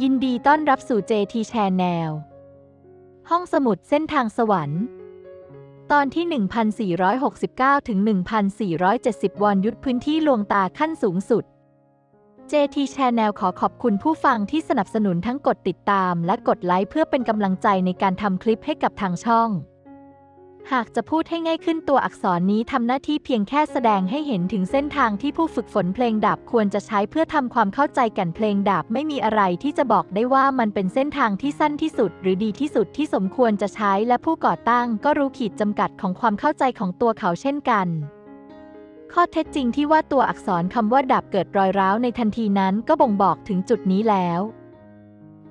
ยินดีต้อนรับสู่ JT Channel ห้องสมุดเส้นทางสวรรค์ ตอนที่ 1469 ถึง 1470 วอนยุทธพื้นที่ลวงตาขั้นสูงสุด JT Channel ขอขอบคุณผู้ฟังที่สนับสนุนทั้งกดติดตามและกดไลค์เพื่อเป็นกำลังใจในการทำคลิปให้กับทางช่อง หากจะพูดให้ง่ายขึ้นตัวอักษรนี้ทำหน้าที่เพียงแค่แสดงให้เห็นถึงเส้นทางที่ผู้ฝึกฝนเพลงดาบควรจะใช้เพื่อทำความเข้าใจกันเพลงดาบไม่มีอะไรที่จะบอกได้ว่ามันเป็นเส้นทางที่สั้นที่สุด หรือดีที่สุดที่สมควรจะใช้และผู้ก่อตั้งก็รู้ขีดจำกัดของความเข้าใจของตัวเขาเช่นกันข้อเท็จจริงที่ว่าตัวอักษรคำว่าดาบเกิดรอยร้าวในทันทีนั้นก็บ่งบอกถึงจุดนี้แล้ว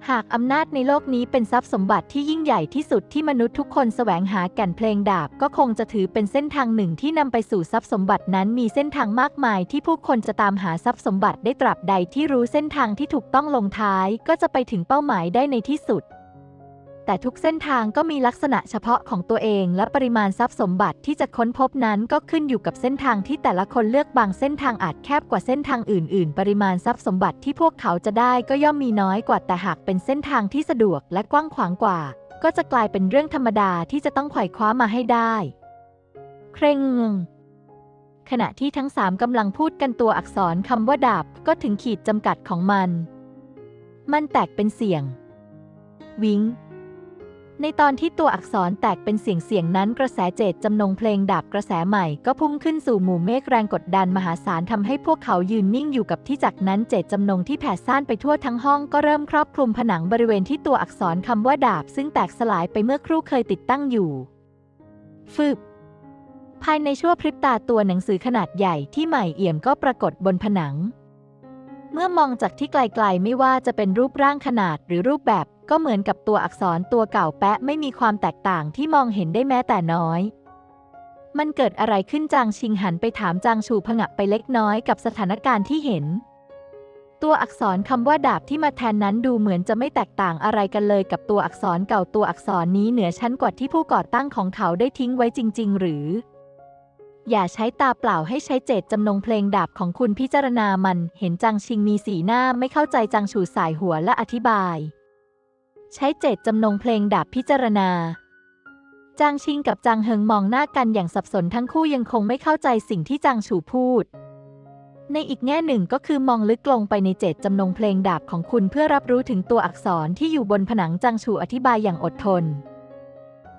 หากอำนาจในโลกนี้เป็นทรัพย์สมบัติที่ยิ่งใหญ่ที่สุดที่มนุษย์ทุกคนแสวงหาแก่นเพลงดาบก็คงจะถือเป็นเส้นทางหนึ่งที่นำไปสู่ทรัพย์สมบัตินั้นมีเส้นทางมากมายที่ผู้คนจะตามหาทรัพย์สมบัติได้ตราบใดที่รู้เส้นทางที่ถูกต้องลงท้าย ก็จะไปถึงเป้าหมายได้ในที่สุด แต่ทุกเส้นทางก็มีลักษณะเฉพาะของตัวเอง และปริมาณทรัพย์สมบัติที่จะค้นพบนั้นก็ขึ้นอยู่กับเส้นทางที่แต่ละคนเลือกบางเส้นทางอาจแคบกว่าเส้นทางอื่น ๆ ปริมาณทรัพย์สมบัติที่พวกเขาจะได้ก็ย่อมมีน้อยกว่าแต่หากเป็นเส้นทางที่สะดวกและกว้างขวางกว่า ก็จะกลายเป็นเรื่องธรรมดาที่จะต้องไขว่คว้ามาให้ได้ เคร่งขณะที่ทั้งสามกำลังพูดกันตัวอักษรคำว่าดาบก็ถึงขีดจำกัดของมัน มันแตกเป็นเสียง วิง ในตอนที่ตัวอักษรแตกเป็นเสียงเสียงนั้นกระแสเจตจำนงเพลงดาบกระแสใหม่ก็พุ่งขึ้นสู่หมู่เมฆแรงกดดันมหาศาลทำให้พวกเขายืนนิ่งอยู่กับที่จากนั้นเจตจำนงที่แผ่ซ่านไปทั่วทั้งห้องก็เริ่มครอบคลุมผนังบริเวณที่ตัวอักษรคำว่าดาบ ซึ่งแตกสลายไปเมื่อครู่เคยติดตั้งอยู่ฟึบภายในชั่วพริบตาตัวหนังสือขนาดใหญ่ที่ใหม่เอี่ยมก็ปรากฏบนผนัง เมื่อมองจากที่ไกลๆไม่ว่าจะเป็นรูปร่างขนาดหรือรูปแบบก็เหมือนกับตัวอักษรตัวเก่าแปะไม่มีความแตกต่างที่มองเห็นได้แม้แต่น้อย มันเกิดอะไรขึ้นจางชิงหันไปถามจางชูผงะไปเล็กน้อยกับสถานการณ์ที่เห็น ตัวอักษรคำว่าดาบที่มาแทนนั้นดูเหมือนจะไม่แตกต่างอะไรกันเลยกับตัวอักษรเก่าตัวอักษรนี้เหนือชั้นกว่าที่ผู้ก่อตั้งของเขาได้ทิ้งไว้จริง ๆ หรือ อย่าใช้ตาเปล่าให้ใช้เจตจำนงเพลงดาบของคุณพิจารณามัน เห็นจางชิงมีสีหน้าไม่เข้าใจจางชูสายหัวและอธิบาย ใช้เจตจำนงเพลงดาบพิจารณา จางชิงกับจางเฮิงมองหน้ากันอย่างสับสนทั้งคู่ยังคงไม่เข้าใจสิ่งที่จางฉูพูด ในอีกแง่หนึ่งก็คือมองลึกลงไปในเจตจำนงเพลงดาบของคุณเพื่อรับรู้ถึงตัวอักษรที่อยู่บนผนังจางฉูอธิบายอย่างอดทน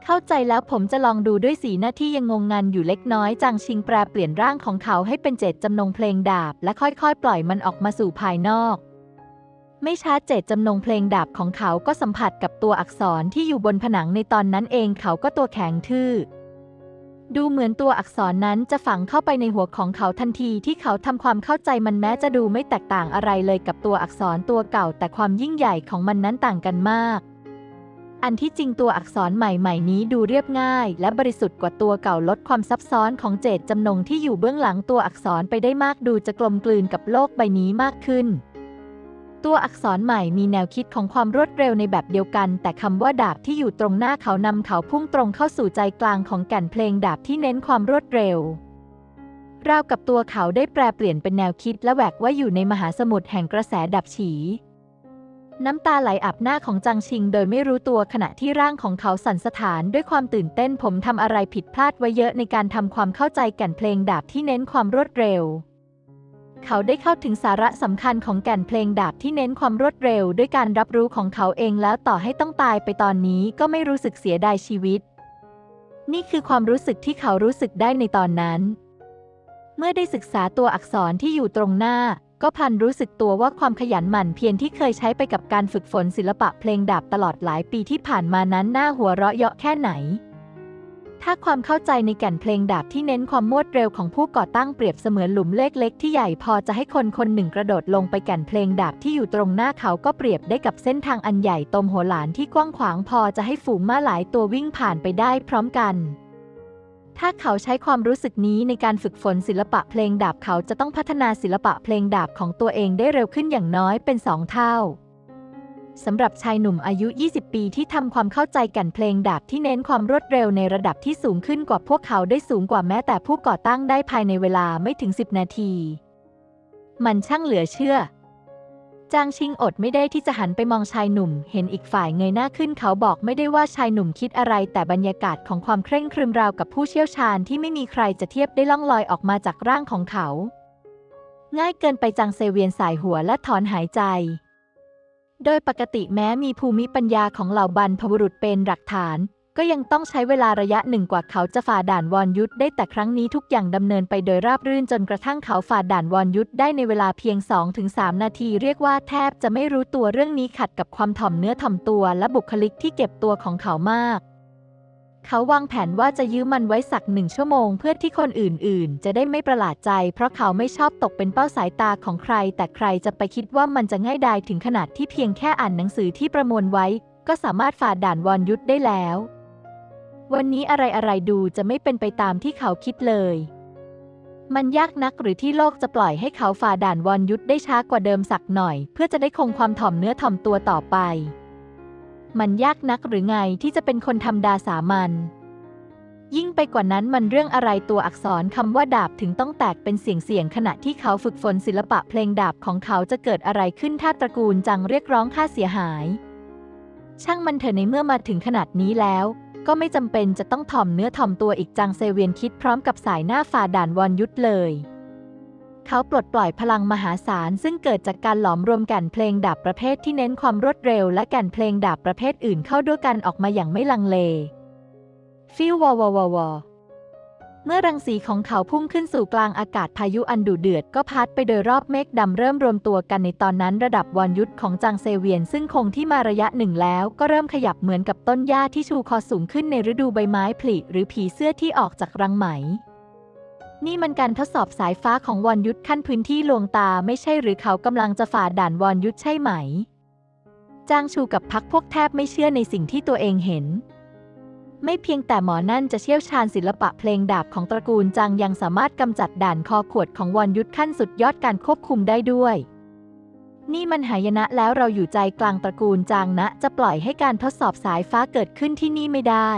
เข้าใจแล้วผมจะลองดูด้วยสีหน้าที่ยังงงงันอยู่เล็กน้อยจางชิงแปลเปลี่ยนร่างของเขาให้เป็นเจตจำนงเพลงดาบ และค่อยๆ ปล่อยมันออกมาสู่ภายนอก ไม่ช้าเจตจำนงเพลงดาบของเขาก็สัมผัสกับตัวอักษรที่อยู่บนผนังในตอนนั้นเองเขาก็ตัวแข็งทื่อ ดูเหมือนตัวอักษรนั้นจะฝังเข้าไปในหัวของเขาทันทีที่เขาทำความเข้าใจมันแม้จะดูไม่แตกต่างอะไรเลยกับตัวอักษรตัวเก่า แต่ความยิ่งใหญ่ของมันนั้นต่างกันมาก อันที่จริงตัวอักษรใหม่ๆ นี้ดูเรียบง่าย และบริสุทธิ์กว่าตัวเก่าลดความซับซ้อนของเจตจำนงที่อยู่เบื้องหลังตัวอักษรไปได้มากดูจะกลมกลืนกับโลกใบนี้มากขึ้น ตัวอักษรใหม่มีแนวคิดของความรวดเร็วในแบบเดียวกัน แต่คำว่าดาบที่อยู่ตรงหน้าเขานำเขาพุ่งตรงเข้าสู่ใจกลางของแก่นเพลงดาบที่เน้นความรวดเร็ว ราวกับตัวเขาได้แปลเปลี่ยนเป็นแนวคิดและแหวกว่าอยู่ในมหาสมุทรแห่งกระแสดับฉี น้ำตาไหลอาบหน้าของจังชิง โดยไม่รู้ตัวขณะที่ร่างของเขาสั่นสะท้านด้วยความตื่นเต้นผมทำอะไรผิดพลาดไว้เยอะในการทำความเข้าใจแก่นเพลงดาบที่เน้นความรวดเร็ว เขาได้เข้าถึงสาระสำคัญของแก่นเพลงดาบที่เน้นความรวดเร็ว ด้วยการรับรู้ของเขาเองแล้วต่อให้ต้องตายไปตอนนี้ก็ไม่รู้สึกเสียดายชีวิต นี่คือความรู้สึกที่เขารู้สึกได้ในตอนนั้น เมื่อได้ศึกษาตัวอักษรที่อยู่ตรงหน้า ก็พันรู้สึกตัวว่าความขยันหมั่นเพียรที่เคยใช้ไปกับการฝึกฝนศิลปะเพลงดาบตลอดหลายปีที่ผ่านมานั้นน่าหัวเราะเยาะแค่ไหน ถ้าความเข้าใจในแก่นเพลงดาบที่เน้นความมวดเร็วของผู้ก่อตั้งเปรียบเสมือนหลุมเล็กๆ ที่ใหญ่พอจะให้คนคนหนึ่งกระโดดลงไปแก่นเพลงดาบที่อยู่ตรงหน้าเขาก็เปรียบได้กับเส้นทางอันใหญ่ตมโหฬารที่กว้างขวางพอจะให้ฝูงม้าหลายตัววิ่งผ่านไปได้พร้อมกัน ถ้าเขาใช้ความรู้สึกนี้ในการฝึกฝนศิลปะเพลงดาบเขาจะต้องพัฒนาศิลปะเพลงดาบของตัวเองได้เร็วขึ้นอย่างน้อยเป็นสองเท่า สำหรับชายหนุ่มอายุ 20 ปีที่ทำความเข้าใจแก่นเพลงดาบที่เน้นความรวดเร็วในระดับที่สูงขึ้นกว่าพวกเขาได้สูงกว่าแม้แต่ผู้ก่อตั้งได้ภายในเวลาไม่ถึง 10 นาที มันช่างเหลือเชื่อ จางชิงอดไม่ได้ที่จะหันไปมองชายหนุ่ม เห็นอีกฝ่ายเงยหน้าขึ้นเขาบอกไม่ได้ว่าชายหนุ่มคิดอะไร แต่บรรยากาศของความเคร่งครึมราวกับผู้เชี่ยวชาญที่ไม่มีใครจะเทียบได้ล่องลอยออกมาจากร่างของเขา ง่ายเกินไปจางเซเวียนสายหัวและถอนหายใจ โดยปกติแม้มีภูมิปัญญาของเหล่าบรรพบุรุษเป็นหลักฐาน ก็ยังต้องใช้เวลาระยะหนึ่งกว่าเขาจะฝ่าด่านวอนยุทธได้แต่ครั้งนี้ทุกอย่างดำเนินไปโดยราบรื่นจนกระทั่งเขาฝ่าด่านวอนยุทธได้ในเวลาเพียง 2-3 นาที เรียกว่าแทบจะไม่รู้ตัวเรื่องนี้ขัดกับความถ่อมเนื้อถ่อมตัวและบุคลิกที่เก็บตัวของเขามาก เขาวางแผนว่าจะยื้อมันไว้สักหนึ่งชั่วโมง เพื่อที่คนอื่นๆ จะได้ไม่ประหลาดใจ เพราะเขาไม่ชอบตกเป็นเป้าสายตาของใคร แต่ใครจะไปคิดว่ามันจะง่ายดายถึงขนาดที่เพียงแค่อ่านหนังสือที่ประมวลไว้ ก็สามารถฝ่าด่านวอนยุทธได้แล้ว วันนี้อะไรๆดูจะไม่เป็นไปตามที่เขาคิดเลย มันยากนักหรือที่โลกจะปล่อยให้เขาฝ่าด่านวอนยุทธได้ช้ากว่าเดิมสักหน่อย เพื่อจะได้คงความถ่อมเนื้อถ่อมตัวต่อไป มันยากนักหรือไงที่จะเป็นคนธรรมดาสามัญยิ่งไปกว่านั้นมันเรื่องอะไรตัวอักษรคำว่าดาบถึงต้องแตกเป็นเสียงเสียงขณะที่เขาฝึกฝนศิลปะเพลงดาบของเขาจะเกิดอะไรขึ้นถ้าตระกูลจังเรียกร้องค่าเสียหาย ช่างมันเถอะในเมื่อมาถึงขนาดนี้แล้ว ก็ไม่จำเป็นจะต้องถ่อมเนื้อถ่อมตัวอีกจังเซเวียนคิดพร้อมกับสายหน้าฝ่าด่านวอนยุทธเลย เขาปลดปล่อยพลังมหาศาลซึ่งเกิดจากการหลอมรวมแก่นเพลงดาบประเภทที่เน้นความรวดเร็ว และแก่นเพลงดาบประเภทอื่นเข้าด้วยกันออกมาอย่างไม่ลังเล ฟิววอวววเมื่อรังสีของเขาพุ่งขึ้นสู่กลางอากาศพายุอันดุเดือดก็พัดไปโดยรอบเมฆดำเริ่มรวมตัวกันในตอนนั้นระดับวอนยุทธของจางเซเวียน ซึ่งคงที่มาระยะหนึ่งแล้ว ก็เริ่มขยับเหมือนกับต้นหญ้าที่ชูคอสูงขึ้นในฤดูใบไม้ผลิหรือผีเสื้อที่ออกจากรังไหม นี่มันการทดสอบสายฟ้าของวอนยุทธขั้นพื้นที่ลวงตาไม่ใช่หรือเขากำลังจะฝ่าด่านวอนยุทธใช่ไหม จางชูกับพักพวกแทบไม่เชื่อในสิ่งที่ตัวเองเห็น ไม่เพียงแต่หมอนั่นจะเชี่ยวชาญศิลปะเพลงดาบของตระกูลจางยังสามารถกำจัดด่านคอขวดของวอนยุทธขั้นสุดยอดการควบคุมได้ด้วย นี่มันหายนะแล้วเราอยู่ใจกลางตระกูลจางนะ จะปล่อยให้การทดสอบสายฟ้าเกิดขึ้นที่นี่ไม่ได้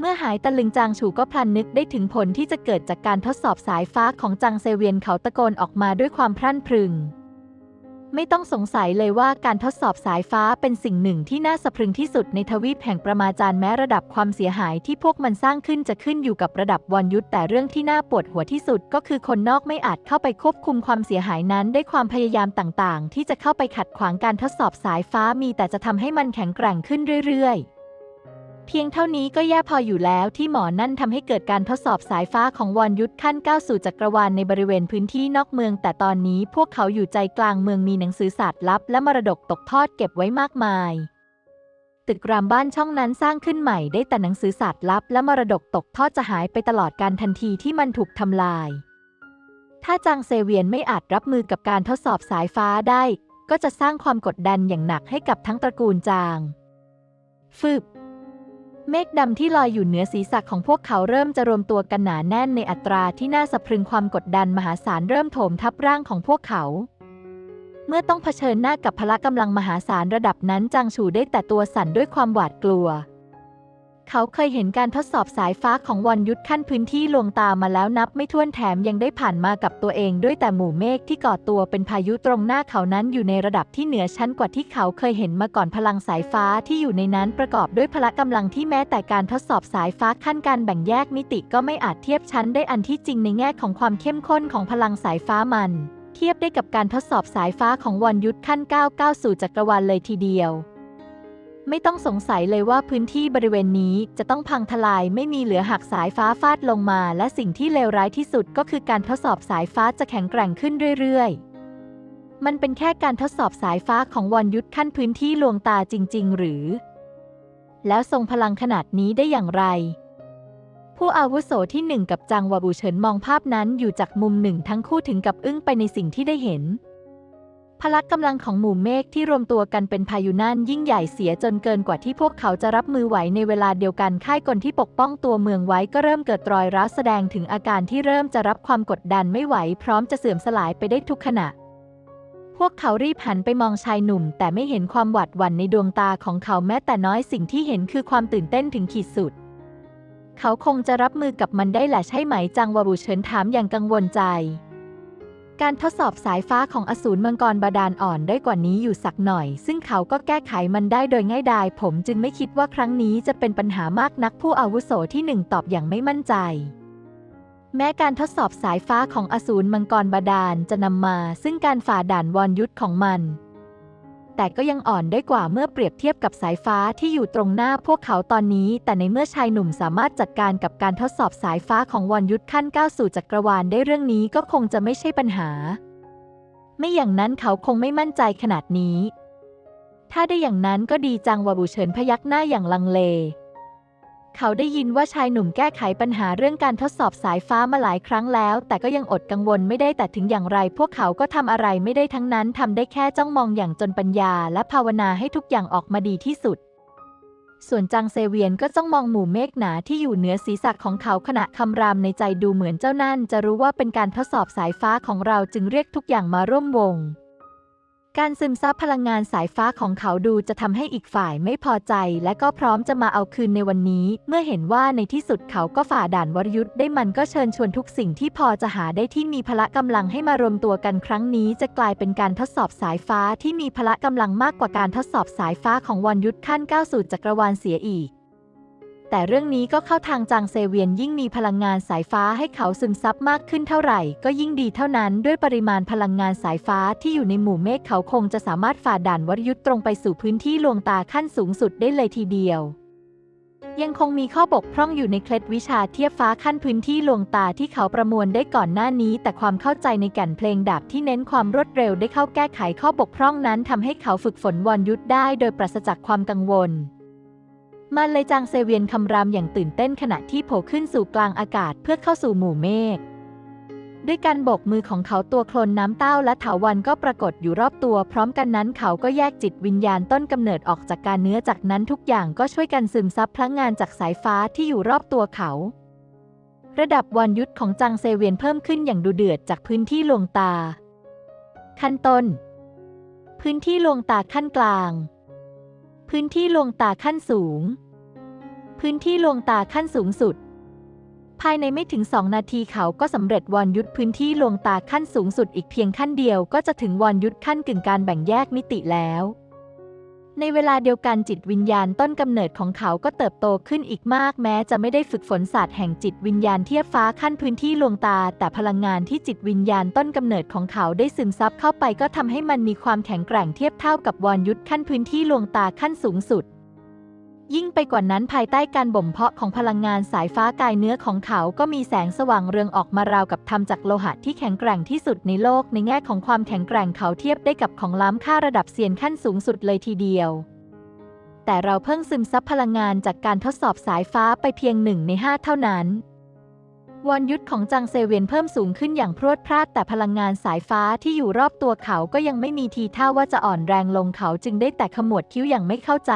เมื่อหายตะลึงจางฉูก็พลันนึกได้ถึงผลที่จะเกิดจากการทดสอบสายฟ้าของจางเซเวียนเขาตะโกนออกมาด้วยความพรั่นพรึง ไม่ต้องสงสัยเลยว่าการทดสอบสายฟ้าเป็นสิ่งหนึ่งที่น่าสะพรึงที่สุดในทวีปแห่งประมาจารย์แม้ระดับความเสียหายที่พวกมันสร้างขึ้นจะขึ้นอยู่กับระดับวอนยุทธแต่เรื่องที่น่าปวดหัวที่สุดก็คือคนนอกไม่อาจเข้าไปควบคุมความเสียหายนั้นได้ความพยายามต่างๆ ที่จะเข้าไปขัดขวางการทดสอบสายฟ้ามีแต่จะทำให้มันแข็งแกร่งขึ้นเรื่อยๆ เพียงเท่านี้ก็แย่พออยู่แล้วที่หมอนั่นทำให้เกิดการทดสอบสายฟ้าของวอนยุทธขั้นก้าวสู่จักรวาลในบริเวณพื้นที่นอกเมือง แต่ตอนนี้พวกเขาอยู่ใจกลางเมืองมีหนังสือศาสตร์ลับ และมรดกตกทอดเก็บไว้มากมาย ตึกรามบ้านช่องนั้นสร้างขึ้นใหม่ได้แต่หนังสือศาสตร์ลับ และมรดกตกทอดจะหายไปตลอดการทันทีที่มันถูกทำลาย ถ้าจางเซเวียนไม่อาจรับมือกับการทดสอบสายฟ้าได้ ก็จะสร้างความกดดันอย่างหนักให้กับทั้งตระกูลจางฟืบ เมฆดำที่ลอยอยู่เหนือศีรษะของพวกเขาเริ่มจะรวมตัวกันหนาแน่นในอัตราที่น่าสะพรึงความกดดันมหาศาลเริ่มโถมทับร่างของพวกเขา เมื่อต้องเผชิญหน้ากับพละกำลังมหาศาลระดับนั้นจางฉูได้แต่ตัวสั่นด้วยความหวาดกลัว เขาเคยเห็นการทดสอบสายฟ้าของวอนยุทธขั้นพื้นที่ลวงตามาแล้วนับไม่ถ้วนแถมยังได้ผ่านมากับตัวเองด้วยแต่หมู่เมฆที่ก่อตัวเป็นพายุตรงหน้าเขานั้นอยู่ในระดับที่เหนือชั้นกว่าที่เขาเคยเห็นมาก่อนพลังสายฟ้าที่อยู่ในนั้นประกอบด้วยพละกำลังที่แม้แต่การทดสอบสายฟ้าขั้นการแบ่งแยกมิติก็ไม่อาจเทียบชั้นได้อันที่จริงในแง่ของความเข้มข้นของพลังสายฟ้ามัน เทียบได้กับการทดสอบสายฟ้าของวอนยุทธขั้นก้าวก้าสู่จักรวาลเลยทีเดียว ไม่ต้องสงสัยเลยว่าพื้นที่บริเวณนี้จะต้องพังทลายไม่มีเหลือหักสายฟ้าฟาดลงมา และสิ่งที่เลวร้ายที่สุดก็คือการทดสอบสายฟ้าจะแข็งแกร่งขึ้นเรื่อยๆ มันเป็นแค่การทดสอบสายฟ้าของวอนยุทธขั้นพื้นที่ลวงตาจริง ๆ หรือ แล้วทรงพลังขนาดนี้ได้อย่างไร ผู้อาวุโสที่หนึ่งกับจางวาบูเฉินมองภาพนั้นอยู่จากมุมหนึ่งทั้งคู่ถึงกับอึ้งไปในสิ่งที่ได้เห็น พละกำลังของหมู่เมฆที่รวมตัวกันเป็นพายุนั่นยิ่งใหญ่เสียจนเกินกว่าที่พวกเขาจะรับมือไหวในเวลาเดียวกันค่ายกลที่ปกป้องตัวเมืองไว้ก็เริ่มเกิดรอยร้าวแสดงถึงอาการที่เริ่มจะรับความกดดันไม่ไหวพร้อมจะเสื่อมสลายไปได้ทุกขณะ พวกเขารีบหันไปมองชายหนุ่ม แต่ไม่เห็นความหวาดหวั่นในดวงตาของเขาแม้แต่น้อยสิ่งที่เห็นคือความตื่นเต้นถึงขีดสุด เขาคงจะรับมือกับมันได้แหละใช่ไหมจังวาบูเฉินถามอย่างกังวลใจ การทดสอบสายฟ้าของอสูรมังกรบาดาลอ่อนได้กว่านี้อยู่สักหน่อย ซึ่งเขาก็แก้ไขมันได้โดยง่ายดาย ผมจึงไม่คิดว่าครั้งนี้จะเป็นปัญหามากนักผู้อาวุโสที่หนึ่งตอบอย่างไม่มั่นใจ แม้การทดสอบสายฟ้าของอสูรมังกรบาดาลจะนำมา ซึ่งการฝ่าด่านวอนยุทธของมัน แต่ก็ยังอ่อนได้กว่าเมื่อเปรียบเทียบกับสายฟ้าที่อยู่ตรงหน้าพวกเขาตอนนี้ แต่ในเมื่อชายหนุ่มสามารถจัดการกับการทดสอบสายฟ้าของวอนยุทธขั้นก้าวสู่จักรวาลได้เรื่องนี้ก็คงจะไม่ใช่ปัญหา ไม่อย่างนั้นเขาคงไม่มั่นใจขนาดนี้ ถ้าได้อย่างนั้นก็ดีจังวาบูเฉินพยักหน้าอย่างลังเล เขาได้ยินว่าชายหนุ่มแก้ไขปัญหาเรื่องการทดสอบสายฟ้ามาหลายครั้งแล้ว แต่ก็ยังอดกังวลไม่ได้แต่ถึงอย่างไร พวกเขาก็ทำอะไรไม่ได้ทั้งนั้นทำได้แค่จ้องมองอย่างจนปัญญา และภาวนาให้ทุกอย่างออกมาดีที่สุด ส่วนจางเซเวียนก็จ้องมองหมู่เมฆหนาที่อยู่เหนือศีรษะของเขาขณะคำรามในใจดูเหมือนเจ้านั่น จะรู้ว่าเป็นการทดสอบสายฟ้าของเราจึงเรียกทุกอย่างมาร่วมวง การซึมซับพลังงานสายฟ้าของเขาดูจะทำให้อีกฝ่ายไม่พอใจ และก็พร้อมจะมาเอาคืนในวันนี้ เมื่อเห็นว่าในที่สุดเขาก็ฝ่าด่านวรยุทธ์ได้มันก็เชิญชวนทุกสิ่งที่พอจะหาได้ที่มีพละกำลังให้มารวมตัวกันครั้งนี้ จะกลายเป็นการทดสอบสายฟ้าที่มีพละกำลังมากกว่าการทดสอบสายฟ้าของวรยุทธ์ขั้นก้าวสู่จักรวาลเสียอีก แต่เรื่องนี้ก็เข้าทางจางเซเวียนยิ่งมีพลังงานสายฟ้าให้เขาซึมซับมากขึ้นเท่าไหร่ ก็ยิ่งดีเท่านั้นด้วยปริมาณพลังงานสายฟ้าที่อยู่ในหมู่เมฆเขาคงจะสามารถฝ่าด่านวรยุทธ์ตรงไปสู่พื้นที่ลวงตาขั้นสูงสุดได้เลยทีเดียว ยังคงมีข้อบกพร่องอยู่ในเคล็ดวิชาเทียบฟ้าขั้นพื้นที่ลวงตาที่เขาประมวลได้ก่อนหน้านี้ แต่ความเข้าใจในแก่นเพลงดาบที่เน้นความรวดเร็วได้เข้าแก้ไขข้อบกพร่องนั้นทำให้เขาฝึกฝนวรยุทธ์ได้โดยปราศจากความกังวล มันเลยจางเซเวียนคำรามอย่างตื่นเต้นขณะที่โผล่ขึ้นสู่กลางอากาศเพื่อเข้าสู่หมู่เมฆด้วยการโบกมือของเขาตัวโคลนน้ำเต้าและถาวันก็ปรากฏอยู่รอบตัว พร้อมกันนั้นเขาก็แยกจิตวิญญาณต้นกำเนิดออกจากการเนื้อจากนั้นทุกอย่างก็ช่วยกันซึมซับพลังงานจากสายฟ้าที่อยู่รอบตัวเขา ระดับวันยุทธของจางเซเวียนเพิ่มขึ้นอย่างดูเดือดจากพื้นที่ลวงตา ขั้นต้น พื้นที่ลวงตาขั้นกลาง พื้นที่ลวงตาขั้นสูง พื้นที่ลวงตาขั้นสูงสุด ภายในไม่ถึงสองนาทีเขาก็สำเร็จวอนยุทธพื้นที่ลวงตาขั้นสูงสุดอีกเพียงขั้นเดียวก็จะถึงวอนยุทธขั้นกึ่งการแบ่งแยกมิติแล้ว ในเวลาเดียวกันจิตวิญญาณต้นกำเนิดของเขาก็เติบโตขึ้นอีกมากแม้จะไม่ได้ฝึกฝนศาสตร์แห่งจิตวิญญาณเทียบฟ้าขั้นพื้นที่ลวงตา แต่พลังงานที่จิตวิญญาณต้นกำเนิดของเขาได้ซึมซับเข้าไปก็ทำให้มันมีความแข็งแกร่งเทียบเท่ากับวอนยุทธขั้นพื้นที่ลวงตาขั้นสูงสุด ยิ่งไปกว่านั้นภายใต้การบ่มเพาะของพลังงานสายฟ้ากายเนื้อของเขาก็มีแสงสว่างเรืองออกมาราวกับทำจากโลหะที่แข็งแกร่งที่สุดในโลกในแง่ของความแข็งแกร่งเขาเทียบได้กับของล้ำค่าระดับเซียนขั้นสูงสุดเลยทีเดียว แต่เราเพิ่งซึมซับพลังงานจากการทดสอบสายฟ้าไปเพียงหนึ่งในห้าเท่านั้นวรยุทธของจังเซเวียนเพิ่มสูงขึ้นอย่างพรวดพราดแต่พลังงานสายฟ้าที่อยู่รอบตัวเขาก็ยังไม่มีทีท่าว่าจะอ่อนแรงลงเขาจึงได้แต่ขมวดคิ้วอย่างไม่เข้าใจ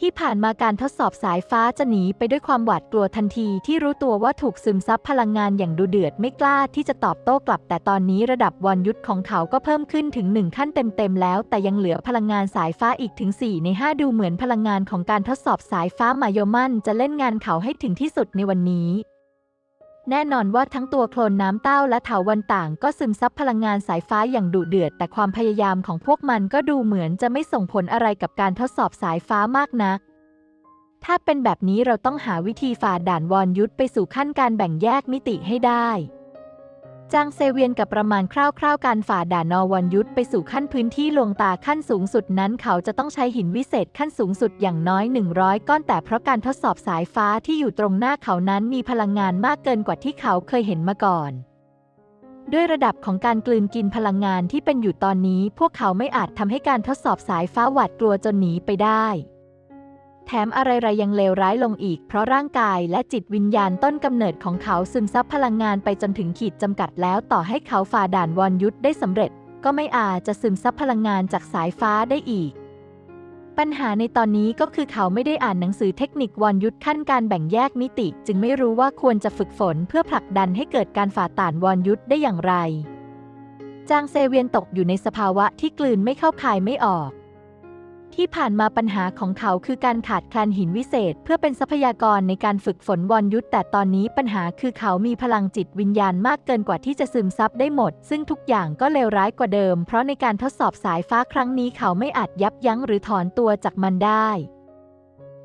ที่ผ่านมาการทดสอบสายฟ้าจะหนีไปด้วยความหวาดกลัวทันทีที่รู้ตัวว่าถูกซึมซับพลังงานอย่างดูเดือดไม่กล้าที่จะตอบโต้กลับ แต่ตอนนี้ระดับวอนยุทธของเขาก็เพิ่มขึ้นถึงหนึ่งขั้นเต็มๆแล้ว แต่ยังเหลือพลังงานสายฟ้าอีกถึง 4 ใน 5 ดูเหมือนพลังงานของการทดสอบสายฟ้ามาโยมันจะเล่นงานเขาให้ถึงที่สุดในวันนี้ แน่นอนว่าทั้งตัวโคลนน้ำเต้าและเถาวันต่างก็ซึมซับพลังงานสายฟ้าอย่างดุเดือด แต่ความพยายามของพวกมันก็ดูเหมือนจะไม่ส่งผลอะไรกับการทดสอบสายฟ้ามากนัก ถ้าเป็นแบบนี้เราต้องหาวิธีฝ่าด่านวอนยุทธไปสู่ขั้นการแบ่งแยกมิติให้ได้ จางเซเวียนกับประมาณคร่าวๆ การฝ่าด่านนอวันยุทธไปสู่ขั้นพื้นที่ลวงตาขั้นสูงสุดนั้น เขาจะต้องใช้หินวิเศษขั้นสูงสุดอย่างน้อย 100 ก้อนแต่เพราะการทดสอบสายฟ้าที่อยู่ตรงหน้าเขานั้นมีพลังงานมากเกินกว่าที่เขาเคยเห็นมาก่อน ด้วยระดับของการกลืนกินพลังงานที่เป็นอยู่ตอนนี้ พวกเขาไม่อาจทำให้การทดสอบสายฟ้าหวาดกลัวจนหนีไปได้ แถมอะไรๆยังเลวร้ายลงอีก เพราะร่างกายและจิตวิญญาณต้นกำเนิดของเขาซึมซับพลังงานไปจนถึงขีดจำกัดแล้วต่อให้เขาฝ่าด่านวรยุทธได้สำเร็จ ก็ไม่อาจจะซึมซับพลังงานจากสายฟ้าได้อีก ปัญหาในตอนนี้ก็คือเขาไม่ได้อ่านหนังสือเทคนิควรยุทธขั้นการแบ่งแยกมิติ จึงไม่รู้ว่าควรจะฝึกฝนเพื่อผลักดันให้เกิดการฝ่าด่านวรยุทธได้อย่างไร จางเซเวียนตกอยู่ในสภาวะที่กลืนไม่เข้าคายไม่ออก ที่ผ่านมาปัญหาของเขาคือการขาดแคลนหินวิเศษ เพื่อเป็นทรัพยากรในการฝึกฝนวอนยุทธ์แต่ตอนนี้ปัญหาคือเขามีพลังจิตวิญญาณมากเกินกว่าที่จะซึมซับได้หมด ซึ่งทุกอย่างก็เลวร้ายกว่าเดิม เพราะในการทดสอบสายฟ้าครั้งนี้เขาไม่อาจยับยั้งหรือถอนตัวจากมันได้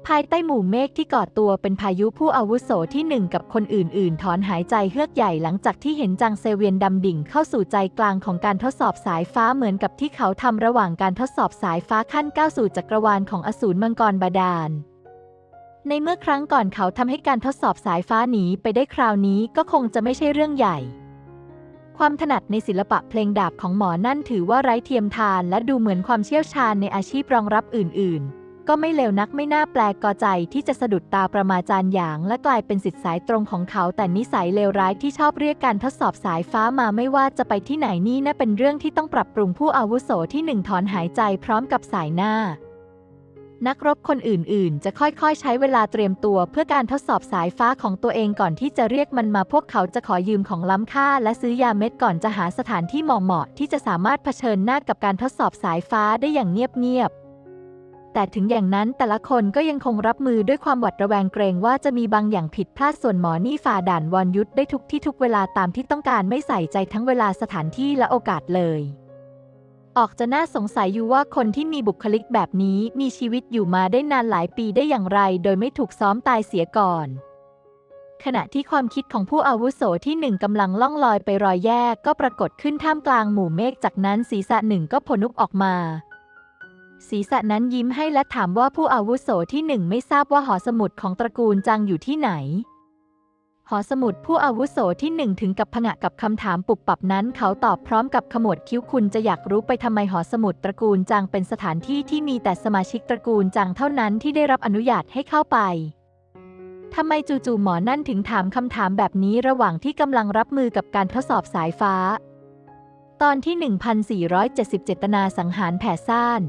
ภายใต้หมู่เมฆที่ก่อตัวเป็นพายุผู้อาวุโสที่หนึ่งกับคนอื่นๆ ถอนหายใจเฮือกใหญ่หลังจากที่เห็นจังเซเวียนดำดิ่งเข้าสู่ใจกลางของการทดสอบสายฟ้าเหมือนกับที่เขาทำระหว่างการทดสอบสายฟ้าขั้นก้าวสู่จักรวาลของอสูรมังกรบาดาล ในเมื่อครั้งก่อนเขาทำให้การทดสอบสายฟ้าหนีไปได้คราวนี้ก็คงจะไม่ใช่เรื่องใหญ่ ความถนัดในศิลปะเพลงดาบของหมอนั่นถือว่าไร้เทียมทาน และดูเหมือนความเชี่ยวชาญในอาชีพรองรับอื่น ๆ ก็ไม่เลวนักไม่น่าแปลกกอใจที่จะสะดุดตาประมาจารย์หยาง และกลายเป็นสิทธิสายตรงของเขา แต่นิสัยเลวร้ายที่ชอบเรียกการทดสอบสายฟ้ามาไม่ว่าจะไปที่ไหนนี่น่าเป็นเรื่องที่ต้องปรับปรุงผู้อาวุโสที่หนึ่งถอนหายใจพร้อมกับสายหน้า นักรบคนอื่นๆ จะค่อยๆ ใช้เวลาเตรียมตัวเพื่อการทดสอบสายฟ้าของตัวเองก่อนที่จะเรียกมันมาพวกเขาจะขอยืมของล้ำค่า และซื้อยาเม็ดก่อนจะหาสถานที่เหมาะๆที่จะสามารถเผชิญหน้ากับการทดสอบสายฟ้าได้อย่างเงียบๆ แต่ถึงอย่างนั้นแต่ละคนก็ยังคงรับมือด้วยความหวาดระแวงเกรงว่าจะมีบางอย่างผิดพลาดส่วนหมอนี่ฝ่าด่านวรยุทธได้ทุกที่ทุกเวลาตามที่ต้องการไม่ใส่ใจทั้งเวลาสถานที่และโอกาสเลย ออกจะน่าสงสัยอยู่ว่าคนที่มีบุคลิกแบบนี้มีชีวิตอยู่มาได้นานหลายปีได้อย่างไร โดยไม่ถูกซ้อมตายเสียก่อนขณะที่ความคิดของผู้อาวุโสที่หนึ่งกำลังล่องลอยไปรอยแยกก็ปรากฏขึ้นท่ามกลางหมู่เมฆจากนั้นศีรษะหนึ่งก็ผนุกออกมา ศีรษะนั้นยิ้มให้และถามว่าผู้อาวุโสที่หนึ่งไม่ทราบว่าหอสมุดของตระกูลจังอยู่ที่ไหน หอสมุดผู้อาวุโสที่หนึ่งถึงกับผงะกับคำถามปุบปับนั้น เขาตอบพร้อมกับขมวดคิ้วคุณจะอยากรู้ไปทำไมหอสมุดตระกูลจังเป็นสถานที่ที่มีแต่สมาชิกตระกูลจังเท่านั้นที่ได้รับอนุญาตให้เข้าไปทำไมจู่ๆหมอนั่นถึงถามคำถามแบบนี้ระหว่างที่กำลังรับมือกับการทดสอบสายฟ้า ตอนที่ 1470เจตนาสังหารแผ่ซ่าน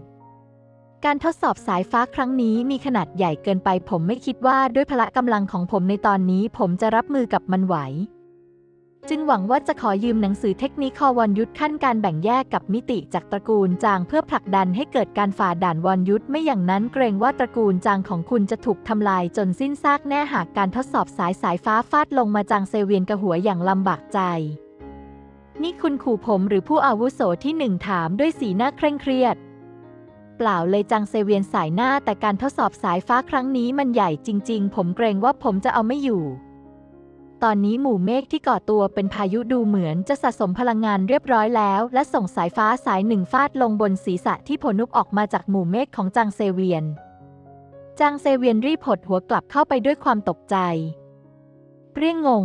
การทดสอบสายฟ้าครั้งนี้มีขนาดใหญ่เกินไป ผมไม่คิดว่าด้วยพละกำลังของผมในตอนนี้ ผมจะรับมือกับมันไหว จึงหวังว่าจะขอยืมหนังสือเทคนิคอวรยุทธขั้นการแบ่งแยกกับมิติจากตระกูลจางเพื่อผลักดันให้เกิดการฝ่าด่านวรยุทธไม่อย่างนั้นเกรงว่าตระกูลจางของคุณจะถูกทำลายจนสิ้นซากแน่หากการทดสอบสายสายฟ้าฟาดลงมาจางเซเวียนกระหัวอย่างลำบากใจนี่คุณขู่ผมหรือผู้อาวุโสที่หนึ่งถามด้วยสีหน้าเคร่งเครียด เปล่าเลยจังเซเวียนสายหน้าแต่การทดสอบสายฟ้าครั้งนี้มันใหญ่จริง ๆ ผมเกรงว่าผมจะเอาไม่อยู่ ตอนนี้หมู่เมฆที่ก่อตัวเป็นพายุดูเหมือนจะสะสมพลังงานเรียบร้อยแล้ว และส่งสายฟ้าสายหนึ่งฟาดลงบนศีรษะที่ผนุบออกมาจากหมู่เมฆของจังเซเวียน จังเซเวียนรีบหดหัวกลับเข้าไปด้วยความตกใจ เปรี้ยงงง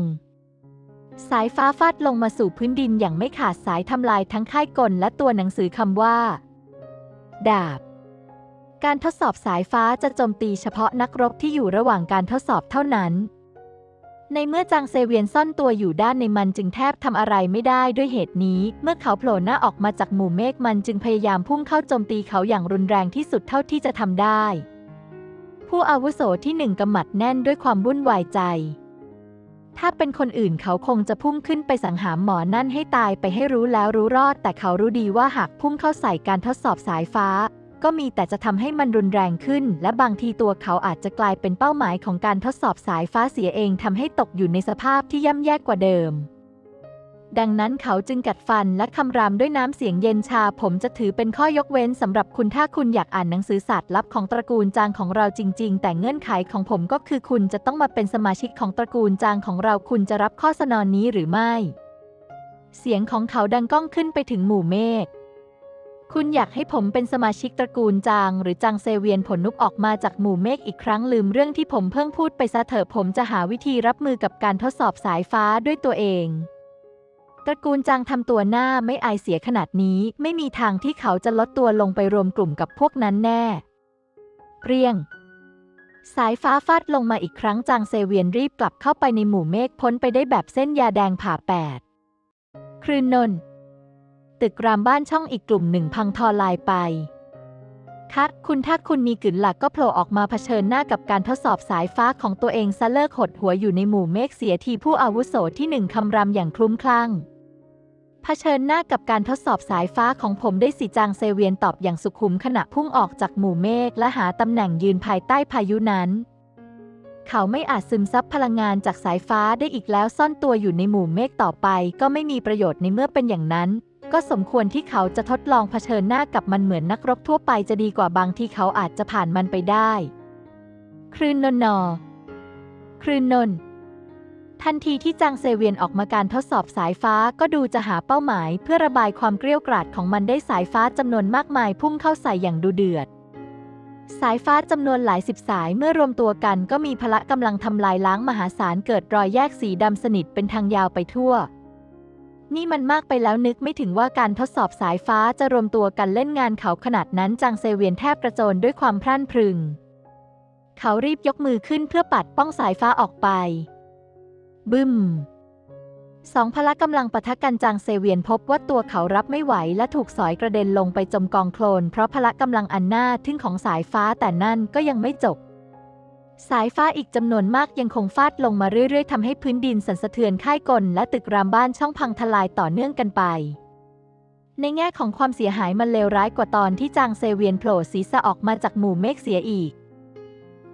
สายฟ้าฟาดลงมาสู่พื้นดินอย่างไม่ขาดสายทำลายทั้งค่ายกลและตัวหนังสือคำว่า ดาบ การทดสอบสายฟ้าจะโจมตีเฉพาะนักรบที่อยู่ระหว่างการทดสอบเท่านั้น ในเมื่อจางเซเวียนซ่อนตัวอยู่ด้านในมันจึงแทบทำอะไรไม่ได้ด้วยเหตุนี้ เมื่อเขาโผล่หน้าออกมาจากหมู่เมฆมันจึงพยายามพุ่งเข้าโจมตีเขาอย่างรุนแรงที่สุดเท่าที่จะทำได้ ผู้อาวุโสที่หนึ่งกำหมัดแน่นด้วยความวุ่นวายใจ ถ้าเป็นคนอื่นเขาคงจะพุ่งขึ้นไปสังหารหมอนั่นให้ตายไปให้รู้แล้วรู้รอด แต่เขารู้ดีว่าหากพุ่งเข้าใส่การทดสอบสายฟ้า ก็มีแต่จะทำให้มันรุนแรงขึ้น และบางทีตัวเขาอาจจะกลายเป็นเป้าหมายของการทดสอบสายฟ้าเสียเองทำให้ตกอยู่ในสภาพที่ย่ำแย่กว่าเดิม ดังนั้นเขาจึงกัดฟันและคำรามด้วยน้ำเสียงเย็นชาผมจะถือเป็นข้อยกเว้นสำหรับคุณถ้าคุณอยากอ่านหนังสือศาสตร์ลับของตระกูลจางของเราจริง ๆ แต่เงื่อนไขของผมก็คือคุณจะต้องมาเป็นสมาชิกของตระกูลจางของเราคุณจะรับข้อเสนอนี้หรือไม่ เสียงของเขาดังก้องขึ้นไปถึงหมู่เมฆ คุณอยากให้ผมเป็นสมาชิกตระกูลจาง หรือจางเซเวียนผลนุกออกมาจากหมู่เมฆอีกครั้งลืมเรื่องที่ผมเพิ่งพูดไปซะเถอะผมจะหาวิธีรับมือกับการทดสอบสายฟ้าด้วยตัวเอง ตระกูลจางทำตัวหน้าไม่อายเสียขนาดนี้ ไม่มีทางที่เขาจะลดตัวลงไปรวมกลุ่มกับพวกนั้นแน่ เปรียง สายฟ้าฟาดลงมาอีกครั้งจางเซเวียนรีบกลับเข้าไปในหมู่เมฆพ้นไปได้แบบเส้นยาแดงผ่าแปดครืนนนท์ ตึกรามบ้านช่องอีกกลุ่มหนึ่งพังทลายไป คัดคุณถ้าคุณมีกึนหลักก็โผล่ออกมาเผชิญหน้ากับการทดสอบสายฟ้าของตัวเองซะเลิกหดหัวอยู่ในหมู่เมฆเสียทีผู้อาวุโสที่หนึ่งคำรามอย่างคลุ้มคลั่งเผชิญหน้ากับการทดสอบสายฟ้าของผมได้สิจางเซเวียนตอบอย่างสุขุมขณะพุ่งออกจากหมู่เมฆและหาตำแหน่งยืนภายใต้พายุนั้น เขาไม่อาจซึมซับพลังงานจากสายฟ้าได้อีกแล้วซ่อนตัวอยู่ในหมู่เมฆต่อไป ก็ไม่มีประโยชน์ในเมื่อเป็นอย่างนั้น ก็สมควรที่เขาจะทดลองเผชิญหน้ากับมันเหมือนนักรบทั่วไปจะดีกว่าบางที่เขาอาจจะผ่านมันไปได้ คลื่นนนนอคลื่นนน ทันทีที่จางเซเวียนออกมาการทดสอบสายฟ้าก็ดูจะหาเป้าหมาย เพื่อระบายความเกลี้ยวกราดของมันได้สายฟ้าจำนวนมากมายพุ่งเข้าใส่อย่างดูเดือดสายฟ้าจำนวนหลายสิบสายเมื่อรวมตัวกันก็มีพละกำลังทำลายล้างมหาศาลเกิดรอยแยกสีดำสนิทเป็นทางยาวไปทั่ว นี่มันมากไปแล้วนึกไม่ถึงว่าการทดสอบสายฟ้าจะรวมตัวกันเล่นงานเขาขนาดนั้นจางเซเวียนแทบกระโจนด้วยความพรั่นพรึง เขารีบยกมือขึ้นเพื่อปัดป้องสายฟ้าออกไป บึ้มสองพละกำลังปะทะกันจางเซเวียนพบว่าตัวเขารับไม่ไหวและถูกสอยกระเด็นลงไปจมกองโคลนเพราะพละกำลังอันหน่าทึ่งของสายฟ้าแต่นั่นก็ยังไม่จบ สายฟ้าอีกจำนวนมากยังคงฟาดลงมาเรื่อย ๆทำให้พื้นดินสั่นสะเทือนค่ายกลและตึกรามบ้านช่องพังทลายต่อเนื่องกันไป ในแง่ของความเสียหายมันเลวร้ายกว่าตอนที่จางเซเวียนโผล่ศีรษะออกมาจากหมู่เมฆเสียอีก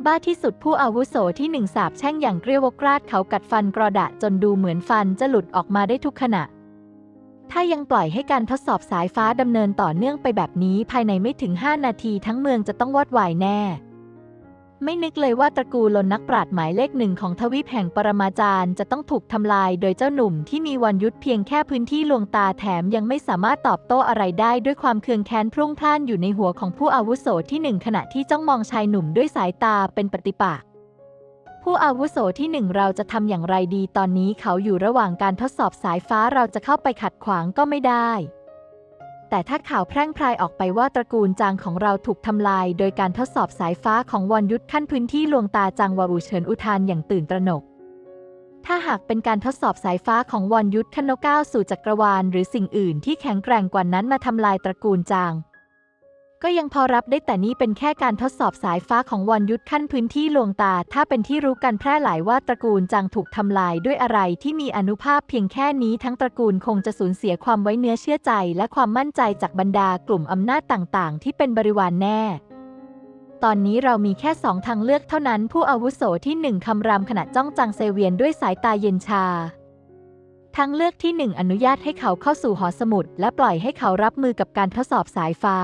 บ้าที่สุดผู้อาวุโสที่หนึ่งสาบแช่งอย่างเกรียวกราดเขากัดฟันกรอดะจนดูเหมือนฟันจะหลุดออกมาได้ทุกขณะ ถ้ายังปล่อยให้การทดสอบสายฟ้าดำเนินต่อเนื่องไปแบบนี้ภายในไม่ถึง 5 นาทีทั้งเมืองจะต้องวอดวายแน่ ไม่นึกเลยว่าตระกูลลนนักปราดหมายเลขหนึ่งของทวีปแห่งปรมาจารย์จะต้องถูกทำลายโดยเจ้าหนุ่มที่มีวันยุทธเพียงแค่พื้นที่ลวงตาแถมยังไม่สามารถตอบโต้อะไรได้ด้วยความเคืองแค้นพรุ่งพล่านอยู่ในหัวของผู้อาวุโสที่หนึ่งขณะที่จ้องมองชายหนุ่มด้วยสายตาเป็นปฏิปักษ์ผู้อาวุโสที่หนึ่งเราจะทำอย่างไรดีตอนนี้เขาอยู่ระหว่างการทดสอบสายฟ้าเราจะเข้าไปขัดขวางก็ไม่ได้ แต่ถ้าข่าวแพร่งพรายออกไปว่าตระกูลจางของเราถูกทำลายโดยการทดสอบสายฟ้าของวอนยุทธขั้นพื้นที่ลวงตาจางวารูเฉินอุทานอย่างตื่นตระหนก ถ้าหากเป็นการทดสอบสายฟ้าของวอนยุทธขั้นนกก้าวสู่จักรวาล หรือสิ่งอื่นที่แข็งแกร่งกว่านั้นมาทำลายตระกูลจาง ก็ยังพอรับได้แต่นี่เป็นแค่การทดสอบสายฟ้าของวอนยุทธขั้นพื้นที่ลวงตา ถ้าเป็นที่รู้กันแพร่หลายว่าตระกูลจางถูกทำลายด้วยอะไรที่มีอนุภาพเพียงแค่นี้ทั้งตระกูลคงจะสูญเสียความไว้เนื้อเชื่อใจ และความมั่นใจจากบรรดากลุ่มอำนาจต่างๆ ที่เป็นบริวารแน่ตอนนี้เรามีแค่สองทางเลือกเท่านั้น ผู้อาวุโสที่หนึ่งคำรามขณะจ้องจังเซเวียนด้วยสายตาเย็นชา ทางเลือกที่หนึ่งอนุญาตให้เขาเข้าสู่หอสมุด และปล่อยให้เขารับมือกับการทดสอบสายฟ้า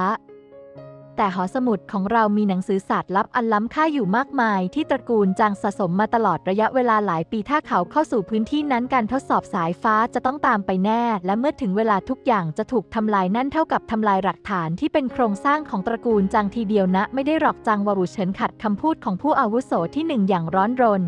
แต่หอสมุดของเรามีหนังสือศาสตร์ลับอันล้ำค่าอยู่มากมาย ที่ตระกูลจางสะสมมาตลอดระยะเวลาหลายปีถ้าเขาเข้าสู่พื้นที่นั้นการทดสอบสายฟ้าจะต้องตามไปแน่ และเมื่อถึงเวลาทุกอย่างจะถูกทำลายนั่นเท่ากับทำลายหลักฐานที่เป็นโครงสร้างของตระกูลจางทีเดียวนะ ไม่ได้หรอกจางวารูเฉินขัดคำพูดของผู้อาวุโสที่หนึ่งอย่างร้อนรน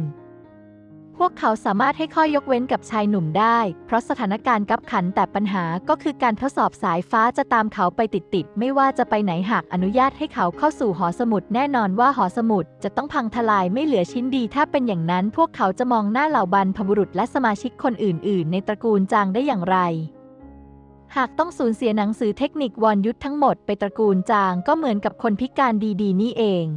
พวกเขาสามารถให้ข้อยกเว้นกับชายหนุ่มได้ เพราะสถานการณ์กับขันแต่ปัญหาก็คือการทดสอบสายฟ้าจะตามเขาไปติดๆ ไม่ว่าจะไปไหนหากอนุญาตให้เขาเข้าสู่หอสมุด แน่นอนว่าหอสมุดจะต้องพังทลายไม่เหลือชิ้นดี ถ้าเป็นอย่างนั้น พวกเขาจะมองหน้าเหล่าบรรพบุรุษและสมาชิกคนอื่น ๆ ในตระกูลจางได้อย่างไรหากต้องสูญเสียหนังสือเทคนิควอนยุทธทั้งหมดไปตระกูลจางก็เหมือนกับคนพิการดีๆ นี่เอง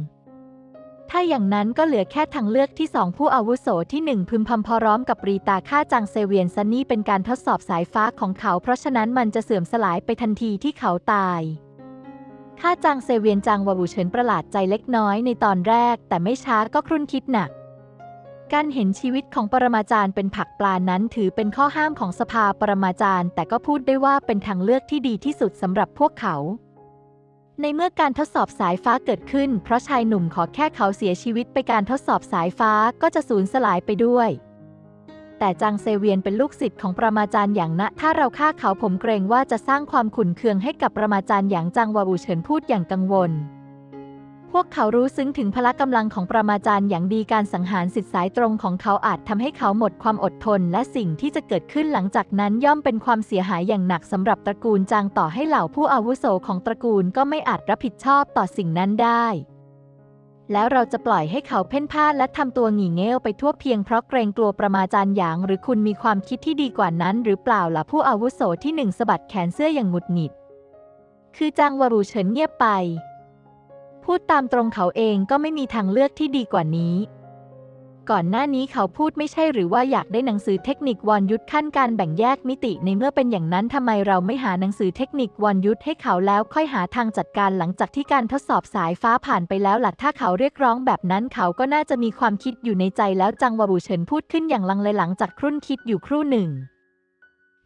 ถ้าอย่างนั้นก็เหลือแค่ทางเลือกที่สองผู้อาวุโสที่หนึ่งพึมพำพร้อมกับรีตาฆ่าจางเซเวียนซันนี่เป็นการทดสอบสายฟ้าของเขา เพราะฉะนั้นมันจะเสื่อมสลายไปทันทีที่เขาตายข้าจางเซเวียนจางวาบูเฉินประหลาดใจเล็กน้อยในตอนแรก แต่ไม่ช้าก็ครุ่นคิดหนักการเห็นชีวิตของปรมาจารย์เป็นผักปลานั้นถือเป็นข้อห้ามของสภาปรมาจารย์ แต่ก็พูดได้ว่าเป็นทางเลือกที่ดีที่สุดสำหรับพวกเขา ในเมื่อการทดสอบสายฟ้าเกิดขึ้น เพราะชายหนุ่มขอแค่เขาเสียชีวิตไปการทดสอบสายฟ้าก็จะสูญสลายไปด้วย แต่จางเซเวียนเป็นลูกศิษย์ของประมาจารย์อย่างนะ ถ้าเราฆ่าเขาผมเกรงว่าจะสร้างความขุ่นเคืองให้กับประมาจารย์อย่างจางวาบูเฉินพูดอย่างกังวล พวกเขารู้ซึ้งถึงพละกำลังของปรมาจารย์อย่างดีการสังหารสิทธิสายตรงของเขาอาจทำให้เขาหมดความอดทน และสิ่งที่จะเกิดขึ้นหลังจากนั้นย่อมเป็นความเสียหายอย่างหนักสำหรับตระกูลจางต่อให้เหล่าผู้อาวุโสของตระกูลก็ไม่อาจรับผิดชอบต่อสิ่งนั้นได้ แล้วเราจะปล่อยให้เขาเพ่นพ่านและทำตัวหงี่เง่วไปทั่วเพียงเพราะเกรงกลัวประมาจารย์หยาง หรือคุณมีความคิดที่ดีกว่านั้น หรือเปล่าล่ะผู้อาวุโสที่หนึ่งสะบัดแขนเสื้ออย่างหงุดหงิด คือจางวารูเฉินเงียบไป พูดตามตรงเขาเองก็ไม่มีทางเลือกที่ดีกว่านี้ ก่อนหน้านี้เขาพูดไม่ใช่หรือว่าอยากได้หนังสือเทคนิควรยุทธขั้นการแบ่งแยกมิติในเมื่อเป็นอย่างนั้นทำไมเราไม่หาหนังสือเทคนิควรยุทธให้เขาแล้วค่อยหาทางจัดการหลังจากที่การทดสอบสายฟ้าผ่านไปแล้วหล่ะถ้าเขาเรียกร้องแบบนั้นเขาก็น่าจะมีความคิดอยู่ในใจแล้วจังวะบูเฉินพูดขึ้นอย่างลังเลหลังจากครุ่นคิดอยู่ครู่หนึ่ง